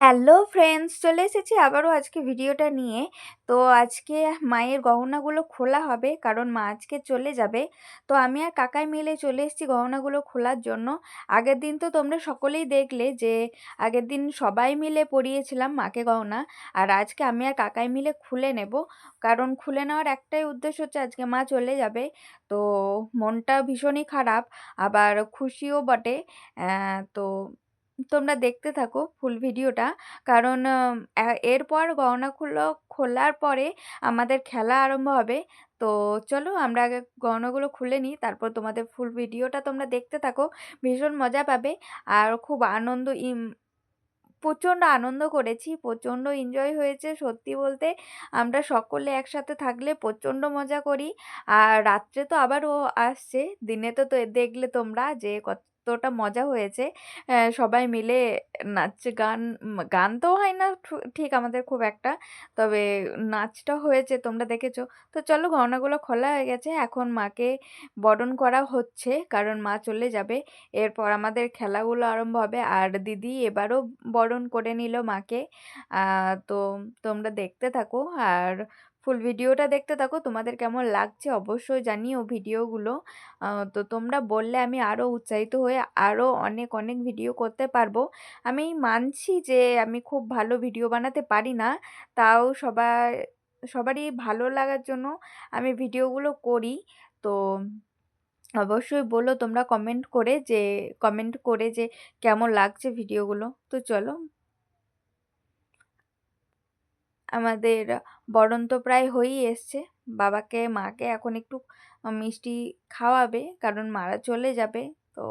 Hello friends, চলে এসেছি আবারও আজকে ভিডিওটা নিয়ে। তো আজকে মায়ের গহনাগুলো খোলা হবে, কারণ মা আজকে চলে যাবে। তো আমি আর কাকাই মিলে চলে এসেছি গহনাগুলো খোলার জন্য। আগের দিন তো তোমরা সকলেই দেখলে যে, আগের দিন সবাই মিলে পরিয়েছিলাম মাকে গহনা, আর আজকে আমি আর কাকাই মিলে খুলে নেব। কারণ খুলে নেওয়ার একটাই উদ্দেশ্য হচ্ছে আজকে মা চলে যাবে। তো মনটা ভীষণই খারাপ, আবার খুশিও বটে। তো তোমরা দেখতে থাকো ফুল ভিডিওটা। কারণ এরপর গহনাগুলো খোলার পরে আমাদের খেলা আরম্ভ হবে। তো চলো আমরা আগে গহনাগুলো খুলে নিই, তারপর তোমাদের ফুল ভিডিওটা তোমরা দেখতে থাকো। ভীষণ মজা পাবে। আর খুব আনন্দ প্রচণ্ড আনন্দ করেছি, প্রচণ্ড এনজয় হয়েছে সত্যি বলতে। আমরা সকলে একসাথে থাকলে প্রচণ্ড মজা করি। আর রাত্রে তো আবার ও আসছে, দিনে তো দেখলে তোমরা যে কতটা মজা হয়েছে। সবাই মিলে নাচ গান গান তো হয় না ঠিক আমাদের খুব একটা, তবে নাচটা হয়েছে, তোমরা দেখেছ। তো চলো গহনাগুলো খোলা হয়ে গেছে, এখন মাকে বরণ করা হচ্ছে, কারণ মা চলে যাবে। এরপর আমাদের খেলাগুলো আরম্ভ হবে, আর দিদি এবারও বরণ করে নিল মাকে। তো তোমরা দেখতে থাকো, আর ফুল ভিডিওটা দেখতে থাকো, তোমাদের কেমন লাগছে অবশ্যই জানিও ভিডিওগুলো। তো তোমরা বললে আমি আরও উৎসাহিত হয়ে আরও অনেক অনেক ভিডিও করতে পারব। আমি মানছি যে আমি খুব ভালো ভিডিও বানাতে পারি না, তাও সবার, সবারই ভালো লাগার জন্য আমি ভিডিওগুলো করি। তো অবশ্যই বলো তোমরা কমেন্ট করে যে কমেন্ট করে যে কেমন লাগছে ভিডিওগুলো। তো চলো আমাদের বরণ তো প্রায় হয়েই এসছে। বাবাকে, মাকে এখন একটু মিষ্টি খাওয়াবে, কারণ মারা চলে যাবে। তো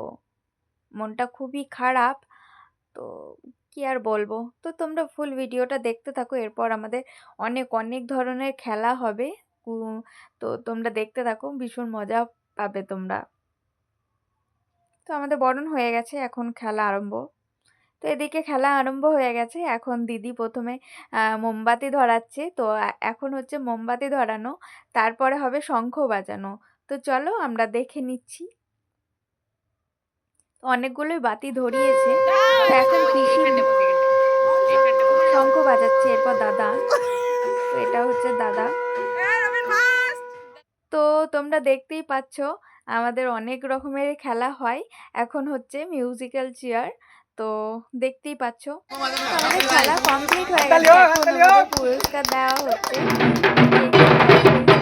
মনটা খুবই খারাপ। তো কি আর বলব? তো তোমরা ফুল ভিডিওটা দেখতে থাকো, এরপর আমাদের অনেক অনেক ধরনের খেলা হবে। তো তোমরা দেখতে থাকো, ভীষণ মজা পাবে তোমরা। তো আমাদের বরণ হয়ে গেছে, এখন খেলা আরম্ভ। তো এদিকে খেলা আরম্ভ হয়ে গেছে। এখন দিদি প্রথমে মোমবাতি ধরাচ্ছে। তো এখন হচ্ছে মোমবাতি ধরানো তারপরে হবে শঙ্খ বাজানো। তো চলো আমরা দেখে নিচ্ছি। অনেকগুলোই বাতি ধরিয়েছে। এখন শঙ্খ বাজাচ্ছে এরপর দাদা। তো এটা হচ্ছে দাদা। তো তোমরা দেখতেই পাচ্ছ আমাদের অনেক রকমের খেলা হয়। এখন হচ্ছে মিউজিক্যাল চেয়ার। তো দেখতেই পাচ্ছ। আমাদের খেলা কমপ্লিট হয়ে গেছে। এখন পুরস্কার দেওয়া হচ্ছে।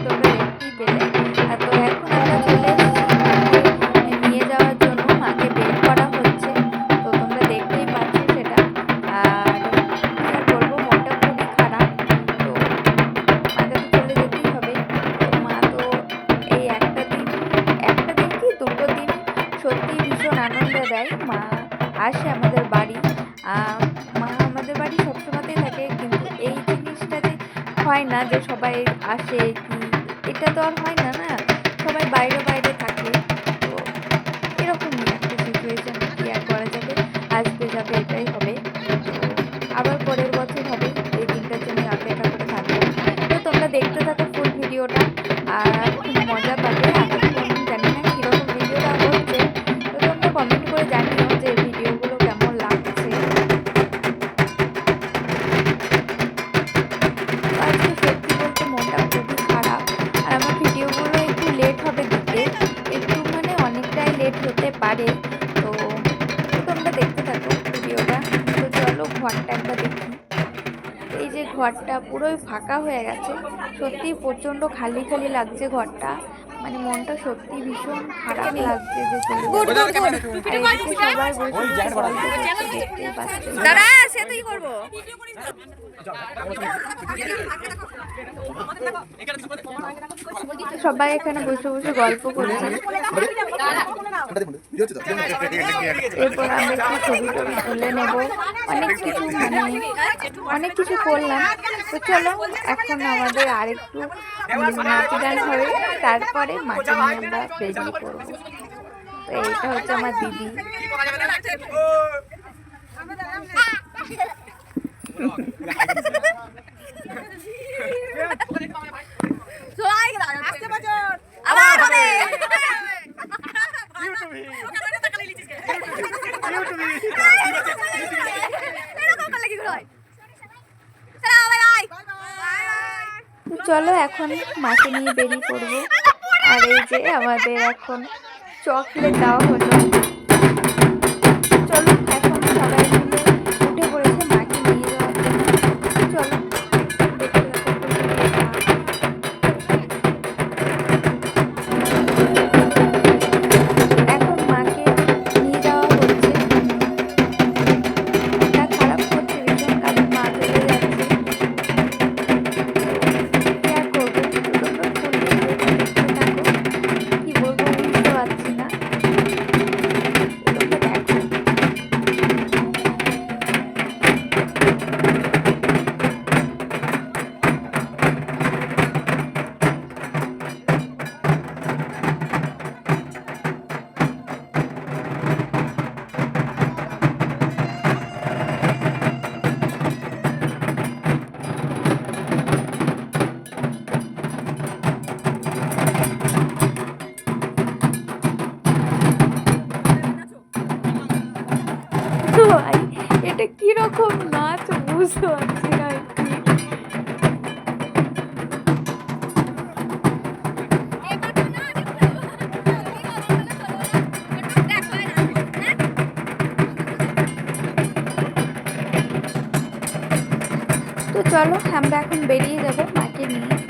তোমরা দেখতেই পেলে। আর তো এখন আমরা চলে আসে আমাদের বাড়ি। মা আমাদের বাড়ি সবসময়তেই থাকে, কিন্তু এই জিনিসটা যে হয় না যে সবাই আসে কি, এটা তো আর হয় না না। সবাই বাইরে বাইরে ঘরটা পুরোই ফাঁকা হয়ে গেছে। সত্যি প্রচণ্ড খালি খালি লাগছে ঘরটা। মানে মনটা সত্যি ভীষণ খারাপ লাগছে যে। সবাই সে তুই করব। সবাই এখানে বসে বসে গল্প করছে। এরপর আমরা একটু ছবি টবি তুলে নেব। অনেক কিছু মানে অনেক কিছু করলাম। তো চলো এখন আমাদের আরেকটু নাচ গান হবে। তারপরে মাকে নিয়ে আমরা চলো এখন মাকে নিয়ে বেরিয়ে পড়ব। আর এই যে আমাদের এখন চকলেট দেওয়া হলো। রকম নাচ বুঝতে পারছি না তো চলো আমরা এখন বেরিয়ে যাব মাকে নিয়ে।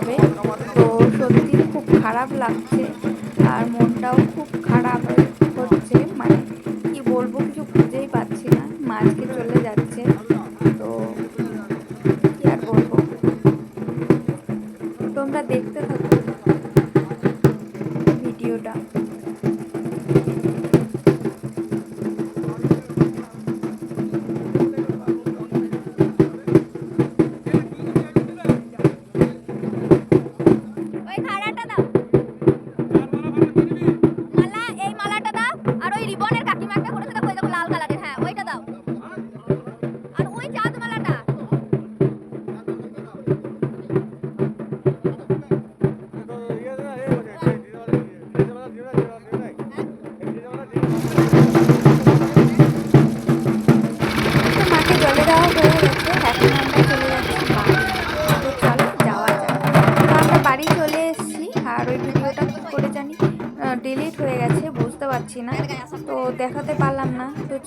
হবে। তো সত্যি খুব খারাপ লাগছে। আর মন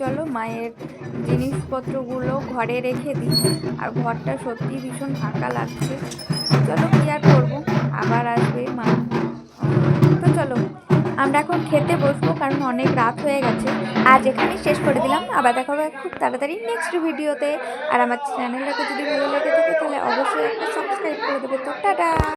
চলো, মায়ের জিনিসপত্রগুলো ঘরে রেখে দিই। আর ঘরটা সত্যি ভীষণ ফাঁকা লাগছে। চলো, কী আর করব? আবার আসবে মা। তো চলো, আমরা এখন খেতে বসবো, কারণ অনেক রাত হয়ে গেছে। আজ এখানেই শেষ করে দিলাম। আবার দেখা হবে খুব তাড়াতাড়ি নেক্সট ভিডিওতে আর আমার চ্যানেলটাকে যদি ভালো লেগে থাকে, তাহলে অবশ্যই একটা সাবস্ক্রাইব করে দেবে। তো টাটা!